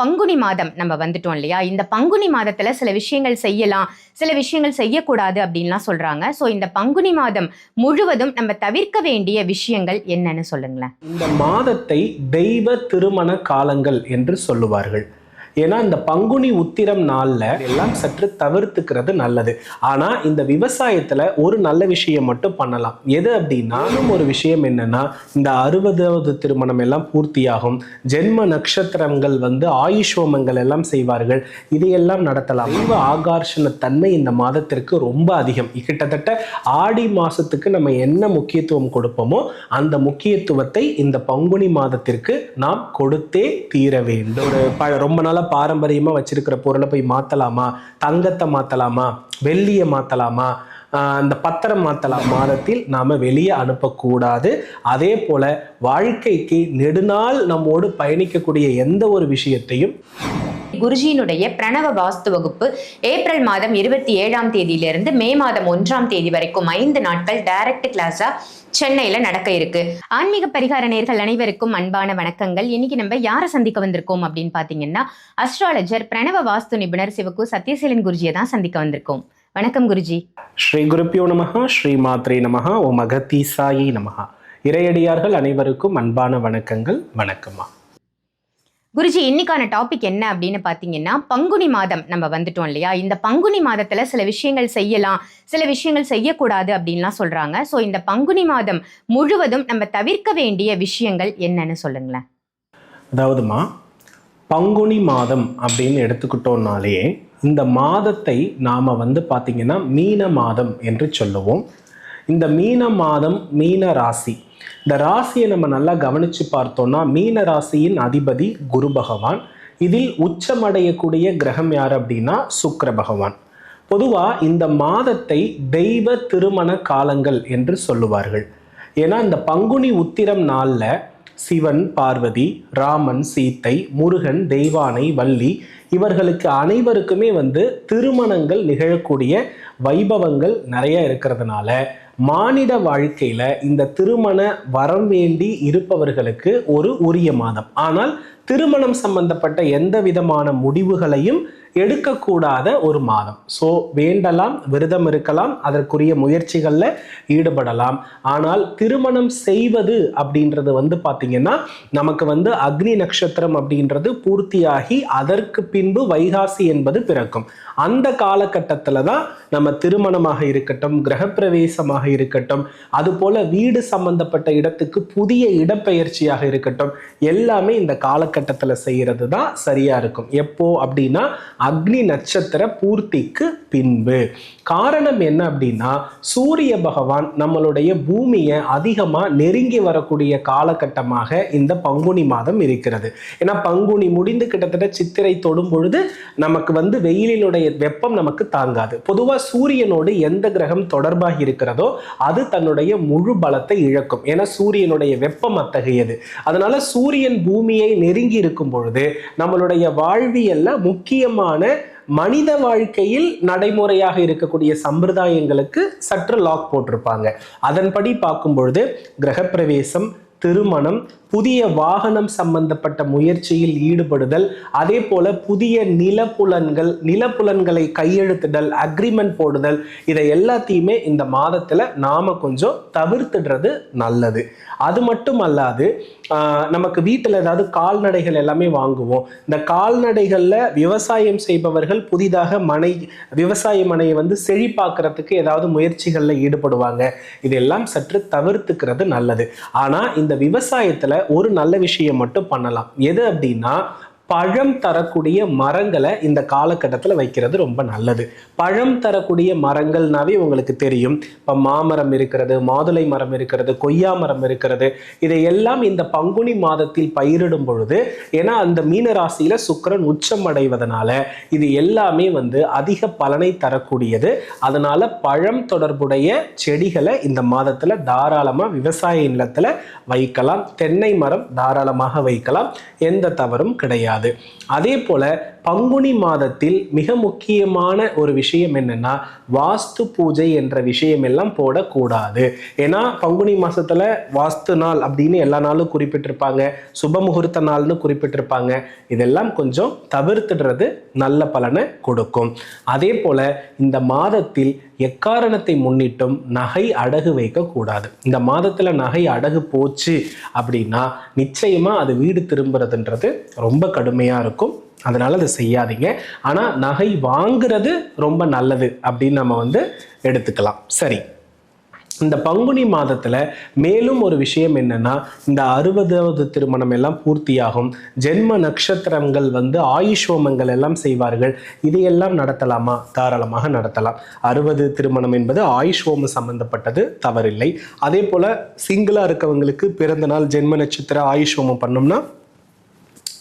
பங்குனி மாதம் நம்ம வந்துட்டோம் இல்லையா? இந்த பங்குனி மாதத்துல சில விஷயங்கள் செய்யலாம் சில விஷயங்கள் செய்யக்கூடாது அப்படின்லாம் சொல்றாங்க. ஸோ இந்த பங்குனி மாதம் முழுவதும் நம்ம தவிர்க்க வேண்டிய விஷயங்கள் என்னன்னு சொல்லுங்களேன். இந்த மாதத்தை தெய்வ திருமண காலங்கள் என்று சொல்லுவார்கள். ஏன்னா இந்த பங்குனி உத்திரம் நாளில் எல்லாம் சற்று தவிர்த்துக்கிறது நல்லது. ஆனா இந்த விவசாயத்துல ஒரு நல்ல விஷயம் மட்டும் பண்ணலாம். எது அப்படின்னா ஒரு விஷயம் என்னன்னா இந்த அறுபதாவது திருமணம் எல்லாம் பூர்த்தியாகும். ஜென்ம நட்சத்திரங்கள் வந்து ஆயுஷ்வமங்கள் எல்லாம் செய்வார்கள். இதையெல்லாம் நடத்தலாம். தெய்வ ஆகர்ஷண தன்மை இந்த மாதத்திற்கு ரொம்ப அதிகம். கிட்டத்தட்ட ஆடி மாசத்துக்கு நம்ம என்ன முக்கியத்துவம் கொடுப்போமோ அந்த முக்கியத்துவத்தை இந்த பங்குனி மாதத்திற்கு நாம் கொடுத்தே தீர வேண்டும். ஒரு ப ரொம்ப நாளா பாரம்பரியமா வச்சிருக்கிற பொருளை போய் மாத்தலாமா? தங்கத்தை மாத்தலாமா? வெள்ளியை மாத்தலாமா? அந்த பத்திரம் மாத்தலாம். மாதத்தில் நாம வெளியே அனுப்பக்கூடாது. அதே போல வாழ்க்கைக்கு நெடுநாள் நம்மோடு பயணிக்கக்கூடிய எந்த ஒரு விஷயத்தையும் குருஜியினுடைய பிரணவ வாஸ்து வகுப்பு ஏப்ரல் மாதம் இருபத்தி ஏழாம் தேதியிலிருந்து மே மாதம் ஒன்றாம் தேதி வரைக்கும் ஐந்து நாட்கள் டைரக்ட் கிளாஸா சென்னையில நடக்க இருக்கு. ஆன்மீக பரிகார நேர்கள் அனைவருக்கும் அன்பான வணக்கங்கள். இன்னைக்கு நம்ம யாரை சந்திக்க வந்திருக்கோம் அப்படின்னு பாத்தீங்கன்னா அஸ்ட்ராலஜர் பிரணவ வாஸ்து நிபுணர் சிவகு சத்யசீலன் குருஜியை தான் சந்திக்க வந்திருக்கோம். வணக்கம் குருஜி. ஸ்ரீ குருப்பியோ நமஹா ஸ்ரீ மாத்ரே நமஹா ஓ மகதீசாயி நமகா இறையடியார்கள் அனைவருக்கும் அன்பான வணக்கங்கள். வணக்கம்மா. குருஜி இன்னைக்கான டாபிக் என்ன அப்படின்னு பார்த்தீங்கன்னா பங்குனி மாதம் நம்ம வந்துட்டோம் இல்லையா? இந்த பங்குனி மாதத்தில் சில விஷயங்கள் செய்யலாம் சில விஷயங்கள் செய்யக்கூடாது அப்படின்லாம் சொல்கிறாங்க ஸோ இந்த பங்குனி மாதம் முழுவதும் நம்ம தவிர்க்க வேண்டிய விஷயங்கள் என்னன்னு சொல்லுங்களேன். அதாவதுமா பங்குனி மாதம் அப்படின்னு எடுத்துக்கிட்டோம்னாலே இந்த மாதத்தை நாம் வந்து பார்த்திங்கன்னா மீன மாதம் என்று சொல்லுவோம். இந்த மீன மாதம் மீன ராசி. இந்த ராசியை நம்ம நல்லா கவனித்து பார்த்தோம்னா மீன ராசியின் அதிபதி குரு பகவான். இதில் உச்சமடையக்கூடிய கிரகம் யார் அப்படின்னா சுக்கர பகவான். பொதுவாக இந்த மாதத்தை தெய்வ திருமண காலங்கள் என்று சொல்லுவார்கள். ஏன்னா இந்த பங்குனி உத்திரம் நாளில் சிவன் பார்வதி ராமன் சீத்தை முருகன் தெய்வானை வள்ளி இவர்களுக்கு அனைவருக்குமே வந்து திருமணங்கள் நிகழக்கூடிய வைபவங்கள் நிறைய இருக்கிறதுனால மானிட வாழ்க்கையில இந்த திருமண வரம் வேண்டி இருப்பவர்களுக்கு ஒரு உரிய மாதம். ஆனால் திருமணம் சம்பந்தப்பட்ட எந்த விதமான முடிவுகளையும் எடுக்கக்கூடாத ஒரு மாதம். ஸோ வேண்டலாம் விரதம் இருக்கலாம் அதற்குரிய முயற்சிகளில் ஈடுபடலாம். ஆனால் திருமணம் செய்வது அப்படின்றது வந்து பார்த்தீங்கன்னா நமக்கு வந்து அக்னி நட்சத்திரம் அப்படின்றது பூர்த்தியாகி அதற்கு பின்பு வைகாசி என்பது பிறக்கும். அந்த காலகட்டத்தில் தான் நம்ம திருமணமாக இருக்கட்டும் கிரகப்பிரவேசமாக இருக்கட்டும் அதுபோல வீடு சம்பந்தப்பட்ட இடத்துக்கு புதிய இடப்பெயர்ச்சியாக இருக்கட்டும் எல்லாமே இந்த காலகட்டத்தில் செய்கிறது தான் சரியாக இருக்கும். எப்போ அப்படின்னா அக்னி நட்சத்திர பூர்த்திக்கு பின்பு. காரணம் என்ன அப்படின்னா சூரிய பகவான் நம்மளுடைய பூமியை அதிகமாக நெருங்கி வரக்கூடிய காலகட்டமாக இந்த பங்குனி மாதம் இருக்கிறது. ஏன்னா பங்குனி முடிந்து கிட்டத்தட்ட சித்திரை தொடும் பொழுது நமக்கு வந்து வெயிலினுடைய வெப்பம் நமக்கு தாங்காது. பொதுவாக சூரியனோடு எந்த கிரகம் தொடர்பாக இருக்கிறதோ அது தன்னுடைய முழு பலத்தை இழக்கும். ஏன்னா சூரியனுடைய வெப்பம் அத்தகையது. அதனால சூரியன் பூமியை நெருங்கி இருக்கும் பொழுது நம்மளுடைய வாழ்வியல்ல முக்கியமான மனித வாழ்க்கையில் நடைமுறையாக இருக்கக்கூடிய சம்பிரதாயங்களுக்கு சற்று லாக் போட்டிருப்பாங்க. அதன்படி பார்க்கும் பொழுது கிரகப்பிரவேசம் திருமணம் புதிய வாகனம் சம்பந்தப்பட்ட முயற்சியில் ஈடுபடுதல் அதே போல புதிய நிலப்புலன்கள் நிலப்புலன்களை கையெழுத்திடல் அக்ரிமெண்ட் போடுதல் இதை எல்லாத்தையுமே இந்த மாதத்துல நாம கொஞ்சம் தவிர்த்துடுறது நல்லது. அது மட்டும் அல்லாது நமக்கு வீட்டில் ஏதாவது கால்நடைகள் எல்லாமே வாங்குவோம். இந்த கால்நடைகளில் விவசாயம் செய்பவர்கள் புதிதாக மனை விவசாய மனையை வந்து செழிப்பாக்குறதுக்கு ஏதாவது முயற்சிகளில் ஈடுபடுவாங்க. இதெல்லாம் சற்று தவிர்த்துக்கிறது நல்லது. ஆனால் இந்த விவசாயத்தில் ஒரு நல்ல விஷயம் மட்டும் பண்ணலாம். எது அப்படின்னா பழம் தரக்கூடிய மரங்களை இந்த காலகட்டத்தில் வைக்கிறது ரொம்ப நல்லது. பழம் தரக்கூடிய மரங்கள்னாவே உங்களுக்கு தெரியும். இப்போ மாமரம் இருக்கிறது மாதுளை மரம் இருக்கிறது கொய்யா மரம் இருக்கிறது. இதையெல்லாம் இந்த பங்குனி மாதத்தில் பயிரிடும் பொழுது ஏன்னா அந்த மீன ராசியில் சுக்கிரன் உச்சம் அடைவதனால இது எல்லாமே வந்து அதிக பலனை தரக்கூடியது. அதனால பழம் தொடர்புடைய செடிகளை இந்த மாதத்தில் தாராளமாக விவசாய நிலத்தில் வைக்கலாம். தென்னை மரம் தாராளமாக வைக்கலாம். எந்த தவறும் கிடையாது. கிடையாது. அதே போல பங்குனி மாதத்தில் மிக முக்கியமான ஒரு விஷயம் என்னன்னா வாஸ்து பூஜை என்ற விஷயம் எல்லாம் போடக்கூடாது. ஏன்னா பங்குனி மாசத்துல வாஸ்து நாள் அப்படின்னு எல்லா நாளும் குறிப்பிட்டிருப்பாங்க. சுப முகூர்த்த நாள்னு குறிப்பிட்டிருப்பாங்க. இதெல்லாம் கொஞ்சம் தவிர்த்துடுறது நல்ல பலனை கொடுக்கும். அதே போல இந்த மாதத்தில் எக்காரணத்தை முன்னிட்டும் நகை அடகு வைக்கக்கூடாது இந்த மாதத்தில் நகை அடகு போச்சு அப்படின்னா நிச்சயமாக அது வீடு திரும்புறதுன்றது ரொம்ப கடுமையாக இருக்கும். அதனால் அதை செய்யாதீங்க. ஆனால் நகை வாங்குறது ரொம்ப நல்லது அப்படின்னு நம்ம வந்து எடுத்துக்கலாம். சரி. இந்த பங்குனி மாதத்தில் மேலும் ஒரு விஷயம் என்னென்னா இந்த அறுபதாவது திருமணம் எல்லாம் பூர்த்தியாகும். ஜென்ம நட்சத்திரங்கள் வந்து ஆயுஷ்வமங்கள் எல்லாம் செய்வார்கள். இதையெல்லாம் நடத்தலாமா? தாராளமாக நடத்தலாம். அறுபது திருமணம் என்பது ஆயுஷ் சம்பந்தப்பட்டது தவறில்லை. அதே போல் சிங்கிளாக இருக்கவங்களுக்கு பிறந்த நாள் ஜென்ம நட்சத்திர ஆயுஷ் ஹோமம் பண்ணோம்னா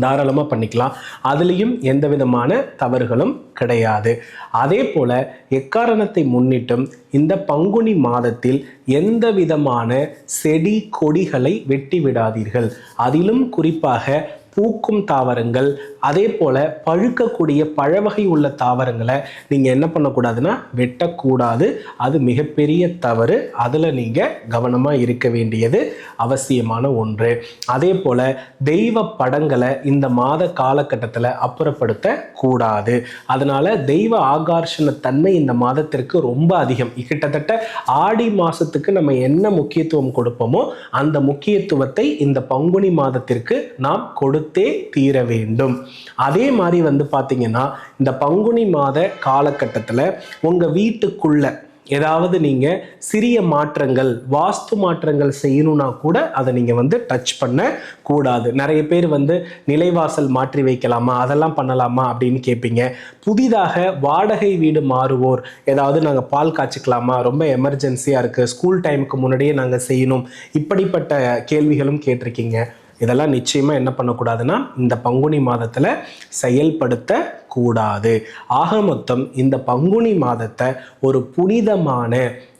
தாராளமாக பண்ணிக்கலாம். அதுலேயும் எந்த விதமான தவறுகளும் கிடையாது. அதே போல எக்காரணத்தை முன்னிட்டும் இந்த பங்குனி மாதத்தில் எந்த விதமான செடி கொடிகளை வெட்டி விடாதீர்கள். அதிலும் குறிப்பாக பூக்கும் தாவரங்கள் அதே போல பழுக்கக்கூடிய பழவகை உள்ள தாவரங்களை நீங்கள் என்ன பண்ணக்கூடாதுன்னா வெட்டக்கூடாது. அது மிகப்பெரிய தவறு. அதில் நீங்கள் கவனமாக இருக்க வேண்டியது அவசியமான ஒன்று. அதே போல தெய்வ படங்களை இந்த மாத காலகட்டத்தில் அப்புறப்படுத்த கூடாது அதனால தெய்வ ஆகர்ஷண தன்மை இந்த மாதத்திற்கு ரொம்ப அதிகம். கிட்டத்தட்ட ஆடி மாசத்துக்கு நம்ம என்ன முக்கியத்துவம் கொடுப்போமோ அந்த முக்கியத்துவத்தை இந்த பங்குனி மாதத்திற்கு நாம் கொடுத்து தீர வேண்டும். அதே மாதிரி வந்து பார்த்தீங்கன்னா இந்த பங்குனி மாத காலகட்டத்தில் உங்கள் வீட்டுக்குள்ள ஏதாவது நீங்கள் சிறிய மாற்றங்கள் வாஸ்து மாற்றங்கள் செய்யணும்னா கூட அதை நீங்கள் வந்து டச் பண்ண கூடாது. நிறைய பேர் வந்து நிலைவாசல் மாற்றி வைக்கலாமா அதெல்லாம் பண்ணலாமா அப்படின்னு கேட்பீங்க புதிதாக வாடகை வீடு மாறுவோர் ஏதாவது நாங்கள் பால் காய்ச்சிக்கலாமா ரொம்ப எமர்ஜென்சியாக இருக்குது ஸ்கூல் டைமுக்கு முன்னாடியே நாங்கள் செய்யணும் இப்படிப்பட்ட கேள்விகளும் கேட்டிருக்கீங்க. இதெல்லாம் நிச்சயமாக என்ன பண்ணக்கூடாதுன்னா இந்த பங்குனி மாதத்தில் செயல்படுத்த கூடாது ஆக மொத்தம் இந்த பங்குனி மாதத்தை ஒரு புனிதமான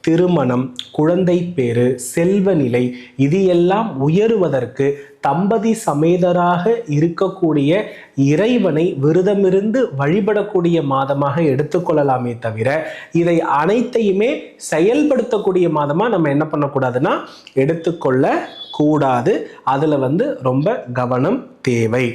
திருமணம் குழந்தை பேறு செல்வ நிலை இது எல்லாம் உயருவதற்கு தம்பதி சமேதராக இருக்கக்கூடிய இறைவனை விரதமிருந்து வழிபடக்கூடிய மாதமாக எடுத்துக்கொள்ளலாமே தவிர இதை அனைத்தையுமே செயல்படுத்தக்கூடிய மாதமாக நம்ம என்ன பண்ணக்கூடாதுன்னா எடுத்துக்கொள்ள கூடாது அதில் வந்து ரொம்ப கவனம் தேவை.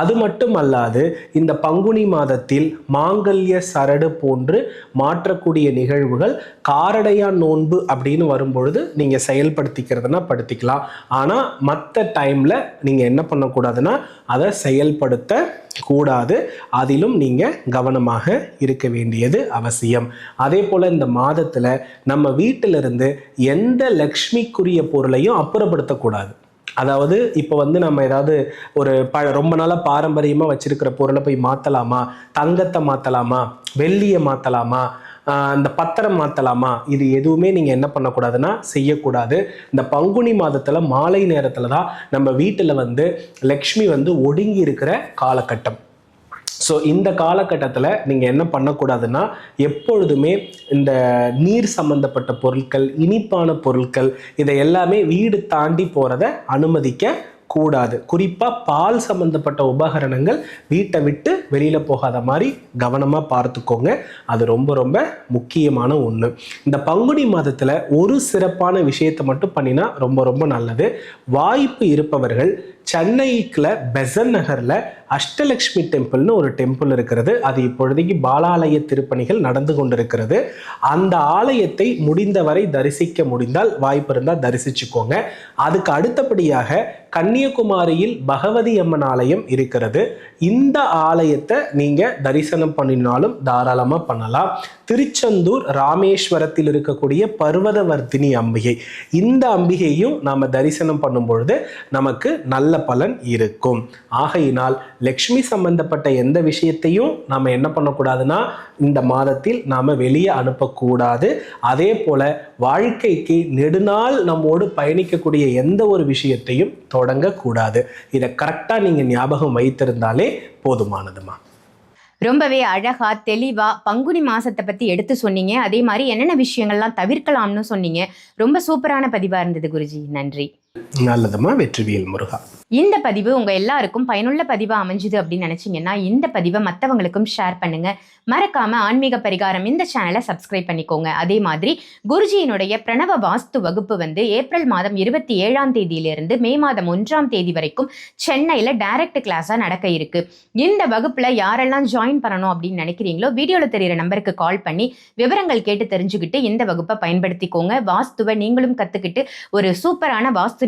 அது மட்டும் அல்லாது இந்த பங்குனி மாதத்தில் மாங்கல்ய சரடு போன்று மாற்றக்கூடிய நிகழ்வுகள் காரடையா நோன்பு அப்படின்னு வரும்பொழுது நீங்கள் செயல்படுத்திக்கிறதுனா படுத்திக்கலாம். ஆனால் மற்ற டைமில் நீங்கள் என்ன பண்ணக்கூடாதுன்னா அதை செயல்படுத்த கூடாது. அதிலும் நீங்கள் கவனமாக இருக்க வேண்டியது அவசியம். அதே போல் இந்த மாதத்தில் நம்ம வீட்டிலிருந்து எந்த லக்ஷ்மிக்குரிய பொருளையும் அப்புறப்படுத்தக்கூடாது. அதாவது இப்போ வந்து நம்ம ஏதாவது ஒரு ப ரொம்ப நாளாக பாரம்பரியமாக வச்சிருக்கிற பொருளை போய் மாற்றலாமா தங்கத்தை மாற்றலாமா வெள்ளியை மாற்றலாமா இந்த பத்திரம் மாற்றலாமா இது எதுவுமே நீங்கள் என்ன பண்ணக்கூடாதுன்னா செய்யக்கூடாது. இந்த பங்குனி மாதத்தில் மாலை நேரத்தில் தான் நம்ம வீட்டில் வந்து லக்ஷ்மி வந்து ஒடுங்கி இருக்கிற காலகட்டம். ஸோ இந்த காலகட்டத்தில் நீங்கள் என்ன பண்ணக்கூடாதுன்னா எப்பொழுதுமே இந்த நீர் சம்பந்தப்பட்ட பொருட்கள் இனிப்பான பொருட்கள் இதை எல்லாமே வீடு தாண்டி போகிறத அனுமதிக்க கூடாது. குறிப்பாக பால் சம்மந்தப்பட்ட உபகரணங்கள் வீட்டை விட்டு வெளியில் போகாத மாதிரி கவனமாக பார்த்துக்கோங்க. அது ரொம்ப ரொம்ப முக்கியமான ஒன்று இந்த பங்குனி மாதத்தில் ஒரு சிறப்பான விஷயத்தை மட்டும் பண்ணினா ரொம்ப ரொம்ப நல்லது. வாய்ப்பு இருப்பவர்கள் சென்னைக்குல பெசன் நகரில் அஷ்டலக்ஷ்மி டெம்பிள்னு ஒரு டெம்பிள் இருக்கிறது. அது இப்பொழுதைக்கு பாலாலய திருப்பணிகள் நடந்து கொண்டிருக்கிறது. அந்த ஆலயத்தை முடிந்தவரை தரிசிக்க முடிந்தால் வாய்ப்பு இருந்தால் தரிசிச்சுக்கோங்க. அதுக்கு அடுத்தபடியாக கன்னியாகுமரியில் பகவதி அம்மன் ஆலயம் இருக்கிறது. இந்த ஆலயத்தை நீங்கள் தரிசனம் பண்ணினாலும் தாராளமாக பண்ணலாம். திருச்செந்தூர் ராமேஸ்வரத்தில் இருக்கக்கூடிய பர்வதவர்த்தினி அம்பிகை. இந்த அம்பிகையும் நாம் தரிசனம் பண்ணும் பொழுது நமக்கு நல்ல பலன் இருக்கும். ஆகையினால் லக்ஷ்மி சம்பந்தப்பட்ட எந்த விஷயத்தையும் நாம் என்ன பண்ணக்கூடாதுன்னா இந்த மாதத்தில் நாம் வெளியே அனுப்பக்கூடாது. அதே போல் வாழ்க்கைக்கு நெடுநாள் நம்மோடு பயணிக்கக்கூடிய எந்த ஒரு விஷயத்தையும் தொடங்கக்கூடாது. இதை கரெக்டாக நீங்கள் ஞாபகம் வைத்திருந்தாலே போதுமானதுமா. ரொம்பவே அழகா தெளிவா பங்குனி மாசத்தை பத்தி எடுத்து சொன்னீங்க. அதே மாதிரி என்னென்ன விஷயங்கள்லாம் தவிர்க்கலாம்னு சொன்னீங்க. ரொம்ப சூப்பரான பதிவா இருந்தது குருஜி. நன்றி. நல்லதுமா வெற்றிவியல் முருகா. இந்த பதிவு உங்க எல்லாருக்கும் பயனுள்ள பதிவா அமைஞ்சுது அப்படின்னு நினைச்சீங்கன்னா இந்த பதிவை மற்றவங்களுக்கும் ஷேர் பண்ணுங்க. மறக்காம ஆன்மீக பரிகாரம் இந்த சேனலை சப்ஸ்கிரைப் பண்ணிக்கோங்க. அதே மாதிரி குருஜியினுடைய பிரணவ வாஸ்து வகுப்பு வந்து ஏப்ரல் மாதம் இருபத்தி ஏழாம் தேதியிலிருந்து மே மாதம் ஒன்றாம் தேதி வரைக்கும் சென்னையில டைரக்ட் கிளாஸா நடக்க இருக்கு. இந்த வகுப்புல யாரெல்லாம் ஜாயின் பண்ணணும் அப்படின்னு நினைக்கிறீங்களோ வீடியோல தெரியிற நம்பருக்கு கால் பண்ணி விவரங்கள் கேட்டு தெரிஞ்சுக்கிட்டு இந்த வகுப்பை பயன்படுத்திக்கோங்க. வாஸ்துவை நீங்களும் கத்துக்கிட்டு ஒரு சூப்பரான வாஸ்து